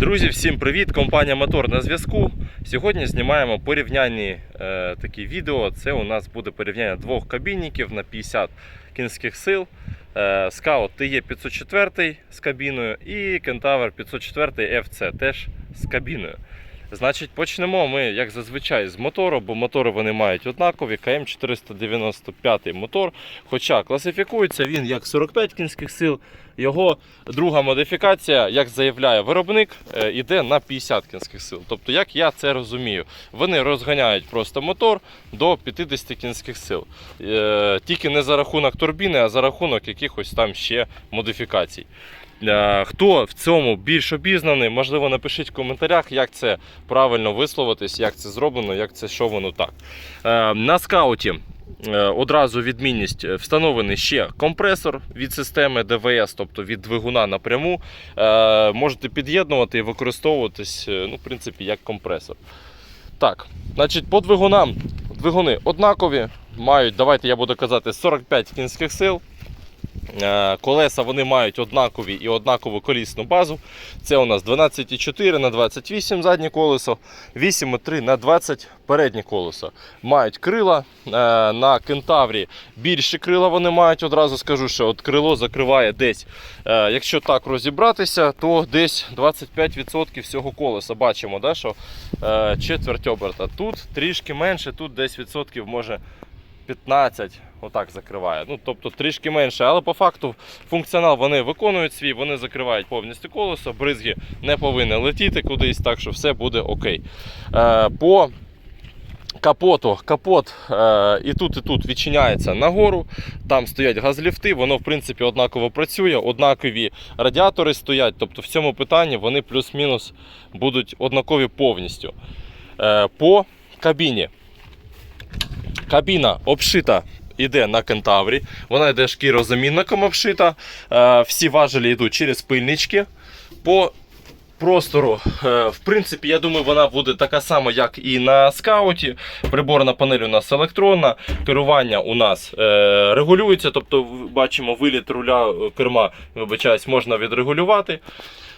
Друзі, всім привіт! Компанія Мотор на зв'язку. Сьогодні знімаємо порівнянні е, такі відео. Це у нас буде порівняння двох кабінників на 50 кінських сил. Е, Scout TE504 з кабіною і Кентавр 504 FC теж з кабіною. Значить, почнемо ми, як зазвичай, з мотору, бо мотори вони мають однакові. КМ495 мотор. Хоча класифікується він як 45 кінських сил. Його друга модифікація, як заявляє виробник, е, іде на 50 кінських сил. Тобто, як я це розумію, вони розганяють просто мотор до 50 кінських сил. Е, Тільки не за рахунок турбіни, а за рахунок якихось там ще модифікацій. Е, Хто в цьому більш обізнаний, можливо, напишіть в коментарях, як це правильно висловитись, як це зроблено, як це що воно так. Е, На скауті е, одразу відмінність встановлений ще компресор від системи ДВС, тобто від двигуна напряму. Можете під'єднувати і використовуватись, ну, в принципі, як компресор. Так, значить, по двигунам двигуни однакові, мають, давайте я буду казати, 45 кінських сил. Е, Колеса вони мають однакові і однакову колісну базу. Це у нас 12,4 на 28 заднє колесо, 8,3 на 20 переднє колесо. Мають крила е, на кентаврі. Більші крила вони мають. Одразу скажу, що от крило закриває десь. е, Якщо так розібратися, то десь 25% всього колеса. Бачимо, да, що четверть оберта. Тут трішки менше, тут десь відсотків може 15, отак закриває. Ну, тобто трішки менше, але по факту функціонал вони виконують свій, вони закривають повністю колесо, бризги не повинні летіти кудись, так що все буде окей. Е, по капоту, капот е, і тут, і тут відчиняється нагору. Там стоять газліфти, воно в принципі однаково працює, однакові радіатори стоять. Тобто в цьому питанні вони плюс-мінус будуть однакові повністю. Е, по кабіні. Кабіна обшита йде на кентаврі. Вона йде шкірозамінником обшита. Е, Всі важелі йдуть через пильнички. По простору, е, в принципі, я думаю, вона буде така сама, як і на скауті. Приборна панель у нас електронна, керування у нас е, регулюється, тобто бачимо виліт руля керма, вибачаюсь, можна відрегулювати.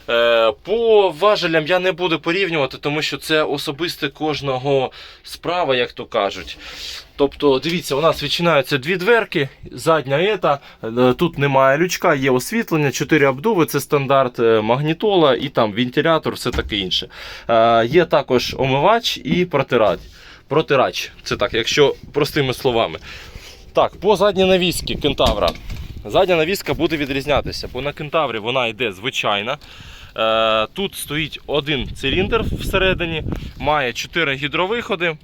Е, По важелям я не буду порівнювати, тому що це особисте кожного справа, як то кажуть. Тобто, дивіться, у нас відчиняються дві дверки, задня ета, е, тут немає лючка, є освітлення, 4 обдуви, це стандарт е, магнітола і там вентилятор, все таке інше. Є також омивач і протирач. Протирач, це так, якщо простими словами. Так, по задній навіски кентавра. Задня навіска буде відрізнятися, бо на кентаврі вона йде звичайна. Е, Тут стоїть один циліндр всередині, має 4 гідровиходи,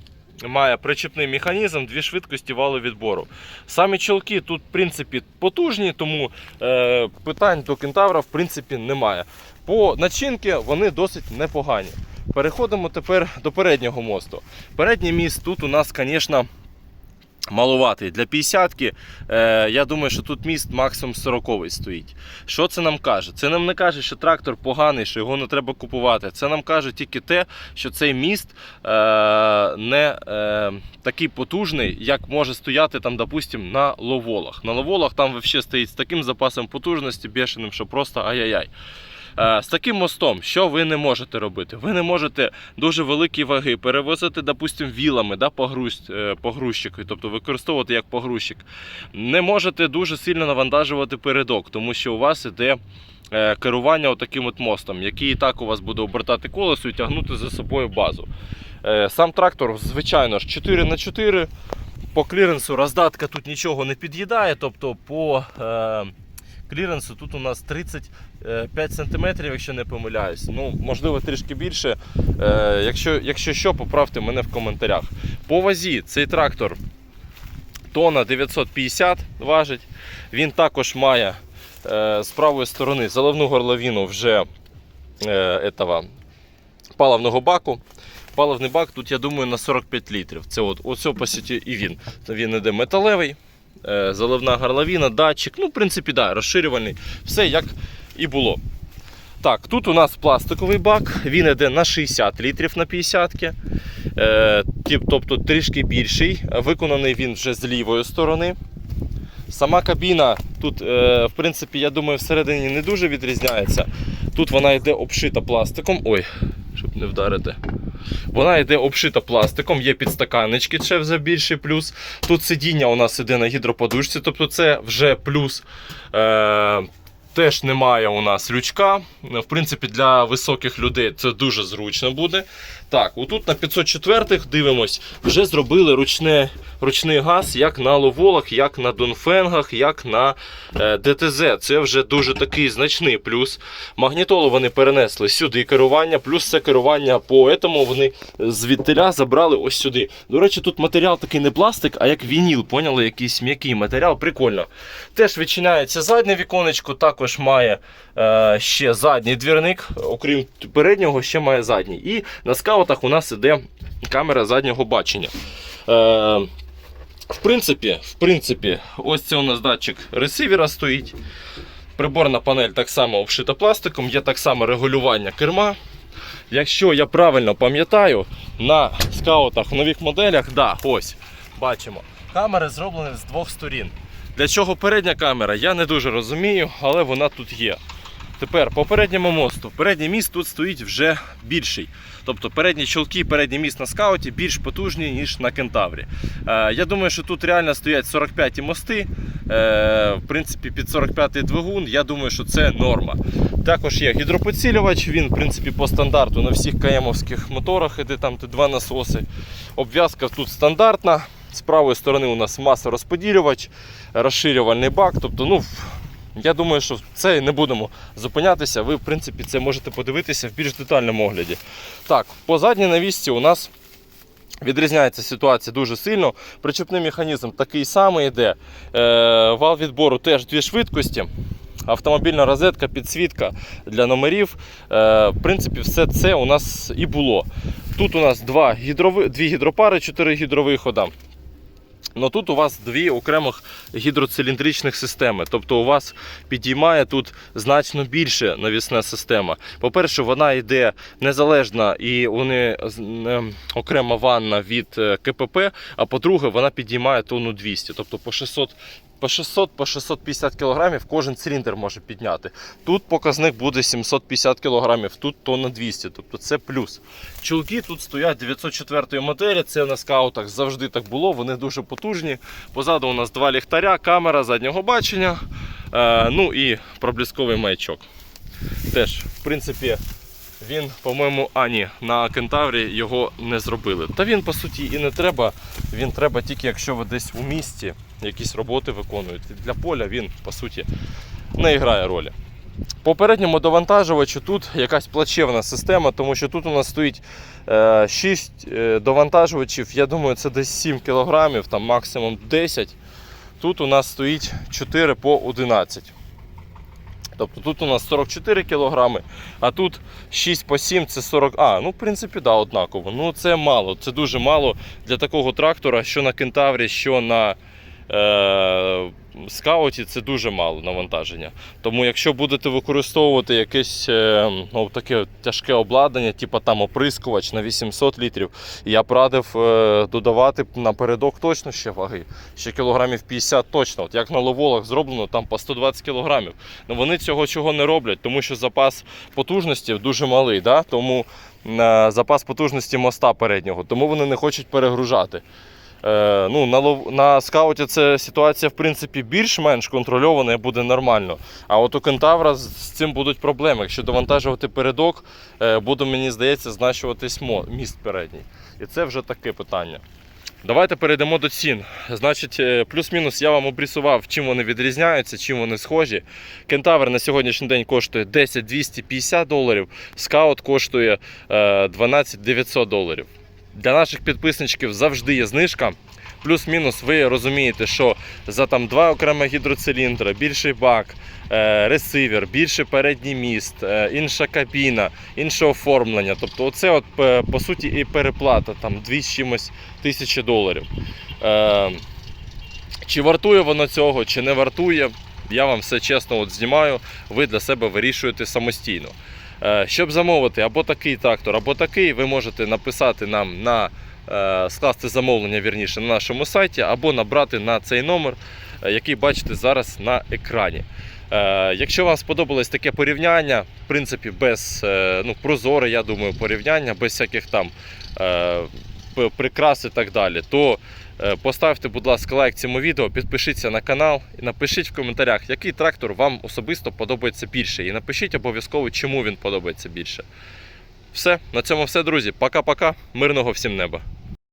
має причепний механізм, дві швидкості валу відбору. Самі чолки тут, в принципі, потужні, тому е, питань до кентавра в принципі немає. По начинки вони досить непогані. Переходимо тепер до переднього мосту. Передній міст тут у нас, звісно, малуватий. Для 50-ки, е, я думаю, що тут міст максимум 40 стоїть. Що це нам каже? Це нам не каже, що трактор поганий, що його не треба купувати. Це нам каже тільки те, що цей міст е, не е, такий потужний, як може стояти там, допустим, на ловолах. На ловолах там взагалі стоїть з таким запасом потужності бешеним, що просто ай-яй-яй. Е, З таким мостом, що ви не можете робити? Ви не можете дуже великі ваги перевозити, допустим, вілами да, е, погрузчики, тобто використовувати як погрузчик. Не можете дуже сильно навантажувати передок, тому що у вас іде е, керування отаким от мостом, який і так у вас буде обертати колесо і тягнути за собою базу. Сам трактор, звичайно ж, 4х4. По кліренсу роздатка тут нічого не під'їдає, тобто по кліренсу тут у нас 35 см, якщо не помиляюсь. Ну, можливо, трішки більше. Е, якщо, якщо що, поправте мене в коментарях. По вазі цей трактор тонна 950 важить. Він також має е, з правої сторони заливну горловину вже е, этого, паливного баку. Паливний бак тут, я думаю, на 45 літрів. Це от, оце, по суті, і він. Він іде металевий, заливна горловина, датчик. Ну, в принципі, да, розширювальний. Все як і було. Так, тут у нас пластиковий бак, він йде на 60 літрів на 50 е, тобто трішки більший. Виконаний він вже з лівої сторони. Сама кабіна тут, е, в принципі, я думаю, всередині не дуже відрізняється. Тут вона йде обшита пластиком. Ой, щоб не вдарити. Вона йде обшита пластиком, є підстаканнички, це вже більший плюс. Тут сидіння у нас іде на гідроподушці, тобто це вже плюс. Е, Теж немає у нас лючка. В принципі, для високих людей це дуже зручно буде. Так, отут на 504-х дивимось, вже зробили ручне, ручний газ як на ловолах, як на донфенгах, як на е, ДТЗ. Це вже дуже такий значний плюс. Магнітолу вони перенесли сюди керування, плюс це керування по етому вони звідтиля забрали ось сюди. До речі, тут матеріал такий не пластик, а як вініл, поняли, якийсь м'який матеріал, прикольно. Теж відчиняється заднє віконечко, також має е, ще задній двірник, окрім переднього, ще має задній. І на скаутах у нас іде камера заднього бачення. Е, в принципі, в принципі, ось це у нас датчик ресивера стоїть. Приборна панель так само обшита пластиком, є так само регулювання керма. Якщо я правильно пам'ятаю, на скаутах нових моделях, да, ось, бачимо, камери зроблені з двох сторін. Для чого передня камера, я не дуже розумію, але вона тут є. Тепер по передньому мосту. Передній міст тут стоїть вже більший. Тобто передні чолки, передній міст на скауті більш потужні, ніж на кентаврі. Е, я думаю, що тут реально стоять 45 мости. Е, в принципі, під 45 двигун, я думаю, що це норма. Також є гідропідсилювач, він в принципі по стандарту на всіх каємовських моторах іде там два насоси. Обв'язка тут стандартна. З правої сторони у нас масорозподілювач, розширювальний бак. Тобто, ну, я думаю, що це не будемо зупинятися. Ви, в принципі, це можете подивитися в більш детальному огляді. Так, по задній навісці у нас відрізняється ситуація дуже сильно. Причепний механізм такий самий йде. Е, вал відбору теж дві швидкості. Автомобільна розетка, підсвітка для номерів. Е, в принципі, все це у нас і було. Тут у нас два гідрови, дві гідропари, чотири гідровихода. Но тут у вас дві окремих гідроциліндричних системи. Тобто у вас підіймає тут значно більше навісна система. По-перше, вона йде незалежна і вони е, окрема ванна від е, КПП. А по-друге, вона підіймає тонну 200, тобто по 600 по 600 по 650 кг кожен циліндр може підняти. Тут показник буде 750 кг, тут тонна 200, тобто це плюс. Чулки тут стоять 904 моделі, це на скаутах завжди так було, вони дуже потужні. Позаду у нас два ліхтаря, камера заднього бачення, е, ну і проблісковий маячок. Теж, в принципі, він, по-моєму, а ні, на кентаврі його не зробили. Та він, по суті, і не треба. Він треба тільки, якщо ви десь у місті якісь роботи виконуєте. Для поля він, по суті, не грає ролі. По передньому довантажувачу тут якась плачевна система, тому що тут у нас стоїть 6 довантажувачів, я думаю, це десь 7 кг, там максимум 10. Тут у нас стоїть 4 по 11. Тобто тут у нас 44 кг, а тут 6 по 7 це 40. А, ну в принципі, да, однаково. Ну це мало, це дуже мало для такого трактора, що на кентаврі, що на е, скауті, це дуже мало навантаження. Тому якщо будете використовувати якесь е, ну, таке тяжке обладнання, типу там оприскувач на 800 літрів, я б радив е, додавати напередок точно ще ваги. Ще кілограмів 50 точно. От як на ловолах зроблено, там по 120 кілограмів. Ну вони цього чого не роблять, тому що запас потужності дуже малий. Да? Тому е, запас потужності моста переднього, тому вони не хочуть перегружати. Е, ну, на, лов... на скауті це ситуація в принципі більш-менш контрольована і буде нормально. А от у кентавра з цим будуть проблеми. Якщо довантажувати передок, е, буде, мені здається, значуватись міст передній. І це вже таке питання. Давайте перейдемо до цін. Значить, е, плюс-мінус я вам обрисував, чим вони відрізняються, чим вони схожі. Кентавр на сьогоднішній день коштує 10 250 доларів, скаут коштує е, 12 900 доларів. Для наших підписничків завжди є знижка. Плюс-мінус, ви розумієте, що за там два окремі гідроциліндри, більший бак, е, ресивер, більший передній міст, е, інша кабіна, інше оформлення. Тобто, оце от е, по суті і переплата там 2 з чимось тисячі доларів. Чи вартує воно цього, чи не вартує, я вам все чесно от знімаю, ви для себе вирішуєте самостійно. Е, Щоб замовити або такий трактор, або такий, ви можете написати нам на е, скласти замовлення вірніше на нашому сайті або набрати на цей номер, е, який бачите зараз на екрані. Якщо вам сподобалось таке порівняння, в принципі, без ну, прозоре, я думаю, порівняння, без всяких там прикрас і так далі, то е, поставте, будь ласка, лайк цьому відео, підпишіться на канал і напишіть в коментарях, який трактор вам особисто подобається більше. І напишіть обов'язково, чому він подобається більше. Все, на цьому все, друзі. Пока-пока. Мирного всім неба.